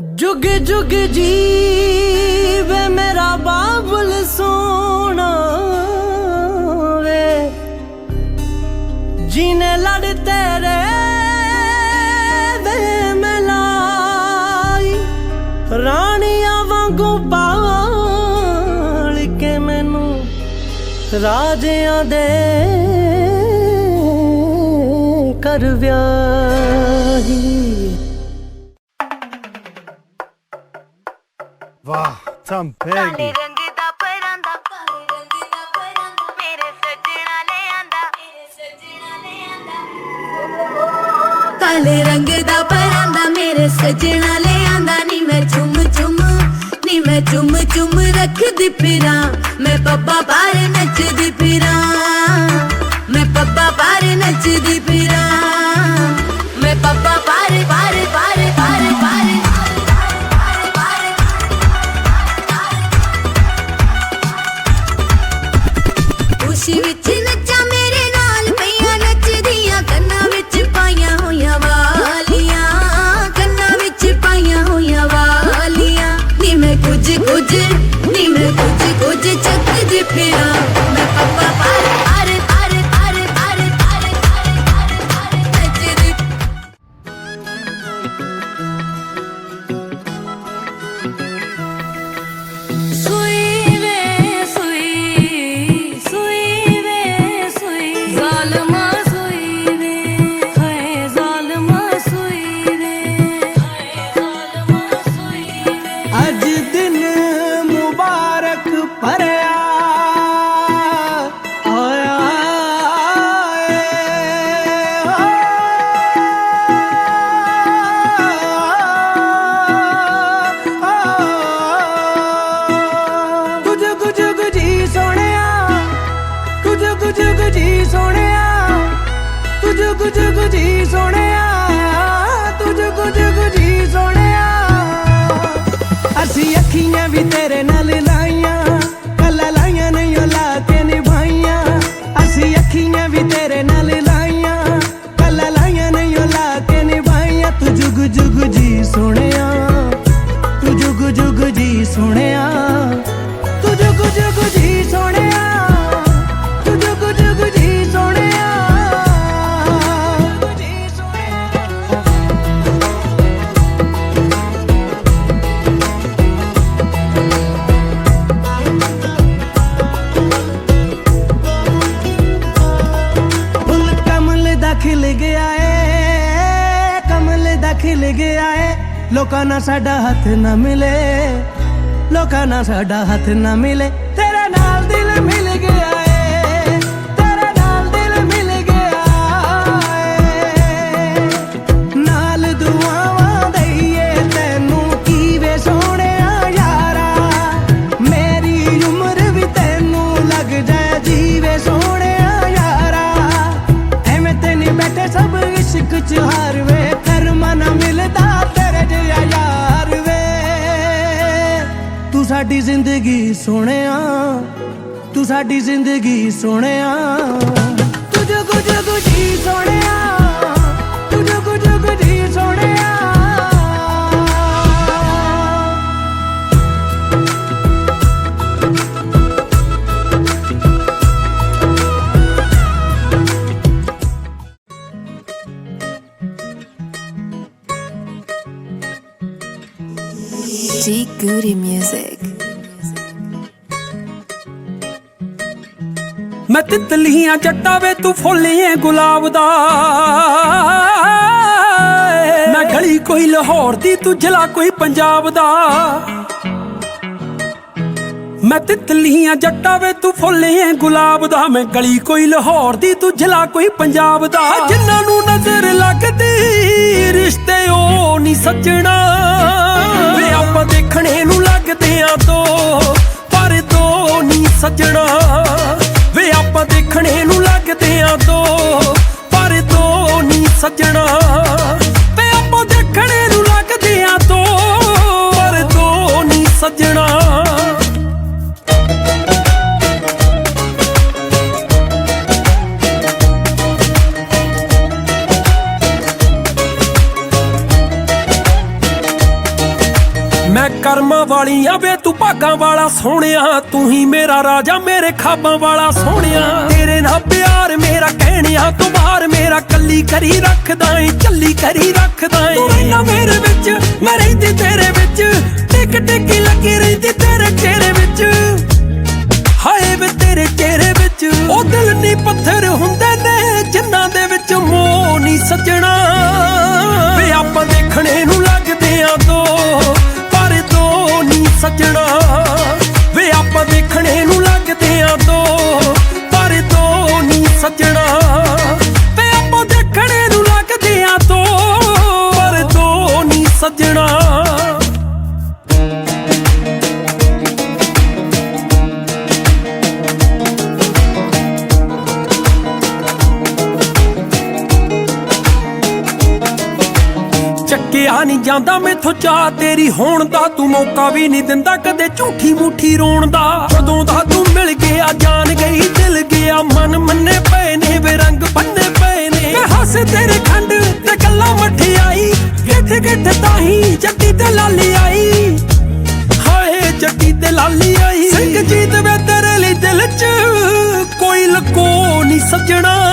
ਜੁਗ ਜੁਗ ਜੀਵੇ ਮੇਰਾ ਬਾਬਲ ਸੋਣਾ ਵੇ। ਜੀਨੇ ਲੜ ਤੇਰੇ ਵੇ ਮਲਾਈ। ਰਾਣੀਆਂ ਵਾਂਗੂ ਪਾਲ ਕੇ ਮੈਨੂੰ ਰਾਜਿਆਂ ਦੇ ਕਰ ਵਿਆਹੀ। ਵਾਹ ਚੰਪੇਗੀ ਕਾਲੇ ਰੰਗ ਦਾ ਪਰਾਂਦਾ ਕਾਲੇ ਰੰਗ ਦਾ ਪਰਾਂਦਾ ਮੇਰੇ ਸੱਜਣਾ ਲੈ ਆਂਦਾ। ਮੇਰੇ ਸੱਜਣਾ ਲੈ ਆਂਦਾ ਕਾਲੇ ਰੰਗ ਦਾ ਪਰਾਂਦਾ ਮੇਰੇ ਸੱਜਣਾ ਲੈ ਆਂਦਾ। ਨੀ ਮੈਂ ਚੁੰਮ ਚੁੰਮ ਨੀ ਮੈਂ ਚੁੰਮ ਚੁੰਮ ਰੱਖਦੀ ਫਿਰਾਂ। ਮੈਂ ਬੱਬਾ ਬਾਰ ਨੱਚਦੀ ਫਿਰਾਂ। ਮੈਂ ਬੱਬਾ ਬਾਰ ਨੱਚਦੀ ਫਿਰਾਂ। ਚੱਕ ਕੁਝ ਚੱਕਦੀ ਫਿਰਾਂ। ਕੁਝ ਕੁਝ ਸੋਹਣਿਆ ਕੁਝ ਕੁਝ ਕੁਝ ਸੋਹਣਿਆ ਕੁਝ ਕੁਝ ਕੁਝ ਸੋਹਣਿਆ। ਅਸੀਂ ਅੱਖੀਆਂ ਵੀ ਤੇਰੇ ਨਾਲ ਖਿਲ ਗਿਆ ਏ। ਲੋਕਾਂ ਨਾਲ ਸਾਡਾ ਹੱਥ ਨਾ ਮਿਲੇ। ਲੋਕਾਂ ਨਾਲ ਸਾਡਾ ਹੱਥ ਨਾ ਮਿਲੇ। ਸਾਡੀ ਜ਼ਿੰਦਗੀ ਸੋਹਣਿਆ ਤੂੰ ਸਾਡੀ ਜ਼ਿੰਦਗੀ ਸੋਹਣਿਆ। ਤੂੰ ਜੁਗ ਜੁਗ ਸੋਹਣਿਆ। G Goody Music. ਮੈਂ ਤਿਤਲੀਆਂ ਜੱਟਾਂ ਵੇ ਤੂੰ ਫੁੱਲੀਏ ਗੁਲਾਬ ਦਾ। ਮੈਂ ਗਲੀ ਕੋਈ ਲਾਹੌਰ ਦੀ, ਤੂੰ ਜ਼ਿਲ੍ਹਾ ਕੋਈ ਪੰਜਾਬ ਦਾ। ਮੈਂ ਤਿਤਲੀਆਂ ਜੱਟਾਂ ਵੇ ਤੂੰ ਫੁੱਲੀਏ ਗੁਲਾਬ ਦਾ। ਮੈਂ ਗਲੀ ਕੋਈ ਲਾਹੌਰ ਦੀ, ਤੂੰ ਜ਼ਿਲ੍ਹਾ ਕੋਈ ਪੰਜਾਬ ਦਾ। ਜਿਨ੍ਹਾਂ ਨੂੰ ਨਜ਼ਰ ਲੱਗਦੀ, ਰਿਸ਼ਤੇ ਉਹ ਨਹੀਂ ਸੱਜਣਾ। ਆਪਾਂ ਦੇਖਣੇ ਨੂੰ ਲੱਗਦੇ ਆ ਦੋ ਪਰ ਦੋ ਨਹੀਂ ਸੱਜਣਾ। ਕਰਮਾਂ ਵਾਲੀਆਂ ਵੇ ਤੂੰ ਭਾਗਾਂ ਵਾਲਾ ਸੋਹਣਿਆ, ਤੂੰ ਹੀ ਮੇਰਾ ਰਾਜਾ, ਮੇਰੇ ਖਾਬਾਂ ਵਾਲਾ ਸੋਹਣਿਆ। ਤੇਰੇ ਨਾਲ ਪਿਆਰ ਮੇਰਾ ਕਹਿਣਿਆ, ਤੂੰ ਬਾਹਰ ਮੇਰਾ ਕੱਲੀ ਕਰੀ ਰੱਖਦਾ ਏ, ਚੱਲੀ ਕਰੀ ਰੱਖਦਾ ਏ। ਤੂੰ ਰਹਿਣਾ ਮੇਰੇ ਵਿੱਚ, ਮੈਂ ਰਹਿੰਦੀ ਤੇਰੇ ਵਿੱਚ, ਟਿਕ ਟਿਕ ਲੱਗੀ ਰਹਿੰਦੀ ਤੇਰੇ ਚਿਹਰੇ ਵਿੱਚ। ਹਾਏ ਵੇ ਤੇਰੇ ਚਿਹਰੇ ਵਿੱਚ, ਉਹ ਦਿਲ ਨਹੀਂ ਪੱਥਰ ਹੁੰਦੇ ਨੇ, ਜਿਨ੍ਹਾਂ ਦੇ ਵਿੱਚ ਮੋਹ ਨਹੀਂ ਸੱਜਣਾ। ਚੱਕਿਆ ਨਹੀਂ ਜਾਂਦਾ, ਮੈਥੋਂ ਚਾ ਤੇਰੀ ਹੋਣ ਦਾ। ਤੂੰ ਮੌਕਾ ਵੀ ਨਹੀਂ ਦਿੰਦਾ ਕਦੇ ਝੂਠੀ ਮੂਠੀ ਰੋਣ ਦਾ। ਜਦੋਂ ਦਾ ਤੂੰ ਮਿਲ ਗਿਆ, ਜਾਨ ਗਈ, ਦਿਲ ਗਿਆ, ਮਨ ਮੰਨੇ ਪਏ ਨੇ ਵੇ, ਰੰਗ ਬੰਨੇ ਪਏ ਨੇ। ਹੱਸ ਤੇਰੇ ਖੰਡ ਤੇ ਗੱਲਾਂ ਮਠਿਆਈ ਕਿੱਥੇ ਕਿੱਥੇ ਤਾਹੀ ਜੱਟੀ ਤੇ ਲਾਲੀ ਆਈ। ਹਾਏ, ਜੱਟੀ ਤੇ ਲਾਲੀ ਆਈ। ਸਿੰਘ ਜੀਤ ਵੇ ਤੇਰੇ ਲਈ ਦਿਲ 'ਚ ਕੋਈ ਲਕੋ ਨਹੀਂ ਸੱਜਣਾ।